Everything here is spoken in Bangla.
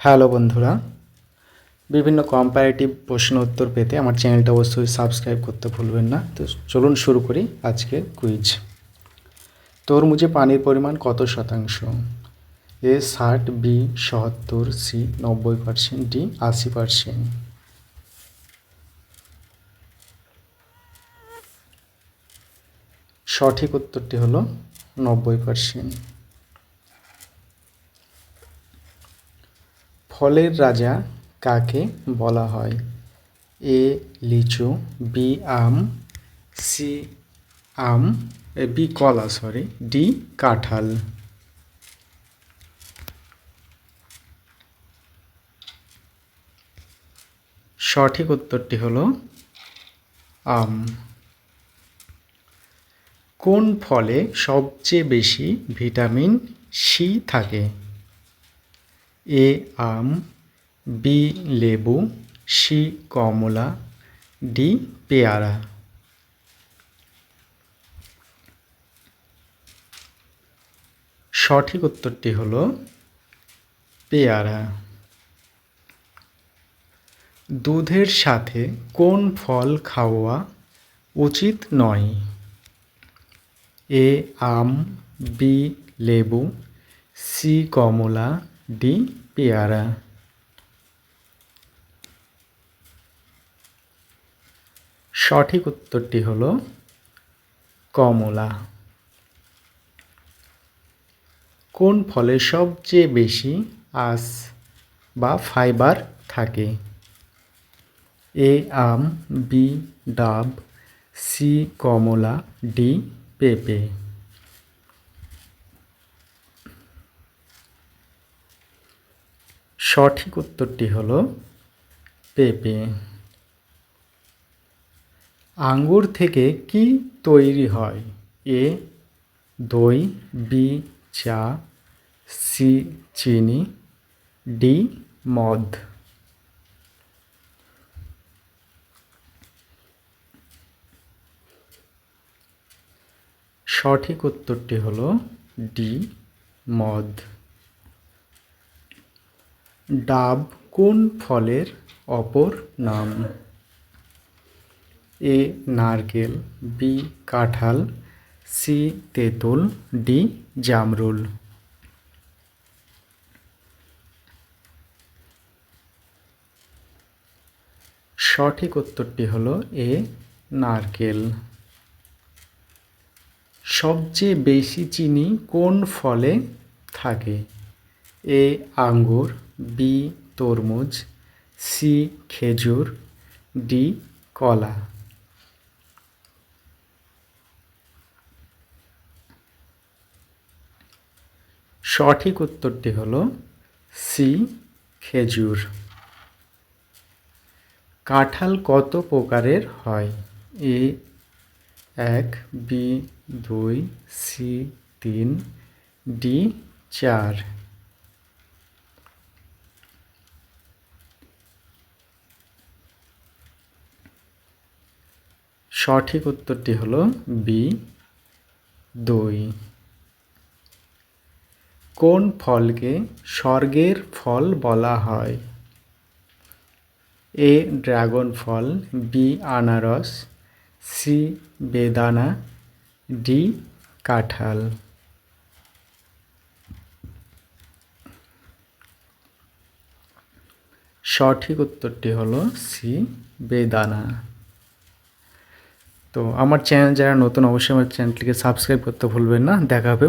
হ্যালো বন্ধুরা, বিভিন্ন কম্পারেটিভ প্রশ্ন উত্তর পেতে আমার চ্যানেলটা অবশ্যই সাবস্ক্রাইব করতে ভুলবেন না। তো চলুন শুরু করি আজকে কুইজ তরমুজে পানির পরিমাণ কত শতাংশ? এ ষাট, বি সত্তর, সি নব্বই পার্সেন্ট ডি আশি পার্সেন্ট সঠিক উত্তরটি হলো নব্বই পার্সেন্ট ফলের রাজা কাকে বলা হয়? এ, লিচু বি আম সি আম বি কলা সরি ডি কাঁঠাল। সঠিক উত্তরটি হলো আম। কোন ফলে সবচেয়ে বেশি ভিটামিন সি থাকে? এ আম, বি লেবু, সি কমলা, ডি পেয়ারা। সঠিক উত্তরটি হলো পেয়ারা। দুধের সাথে কোন ফল খাওয়া উচিত নয়? এ আম, বি লেবু, সি কমলা ডি পেয়ারা সঠিক উত্তরটি হলো কমলা। কোন ফলে সবচেয়ে বেশি আঁশ বা ফাইবার থাকে? এ আম, বি ডাব, সি কমলা, ডি পেঁপে। সঠিক উত্তরটি হলো পেঁপে। আঙ্গুর থেকে কি তৈরি হয়? এ, দই, বি, চা, সি, চিনি, ডি, মদ। সঠিক উত্তরটি হলো ডি, মদ। ডাব কোন ফলের অপর নাম? এ নারকেল, বি কাঁঠাল, সি তেঁতুল, ডি জামরুল। সঠিক উত্তরটি হলো এ নারকেল। সবচেয়ে বেশি চিনি কোন ফলে থাকে? এ আঙ্গুর বি তরমুজ, সি খেজুর, ডি কলা। সঠিক উত্তরটি হলো সি খেজুর। কাঁঠাল কত প্রকারের হয়? এ, এক, বি, দুই, সি, তিন, ডি, চার। সঠিক উত্তরটি হলো বি, দুই। কোন ফলকে স্বর্গের ফল বলা হয়? এ, ড্রাগন ফল, বি, আনারস, সি, বেদানা, ডি, কাঁঠাল। সঠিক উত্তরটি হলো সি, বেদানা। তো আমার চ্যানেল যারা নতুন অবশ্যই আমার চ্যানেলটিকে সাবস্ক্রাইব করতে ভুলবেন না। দেখা হবে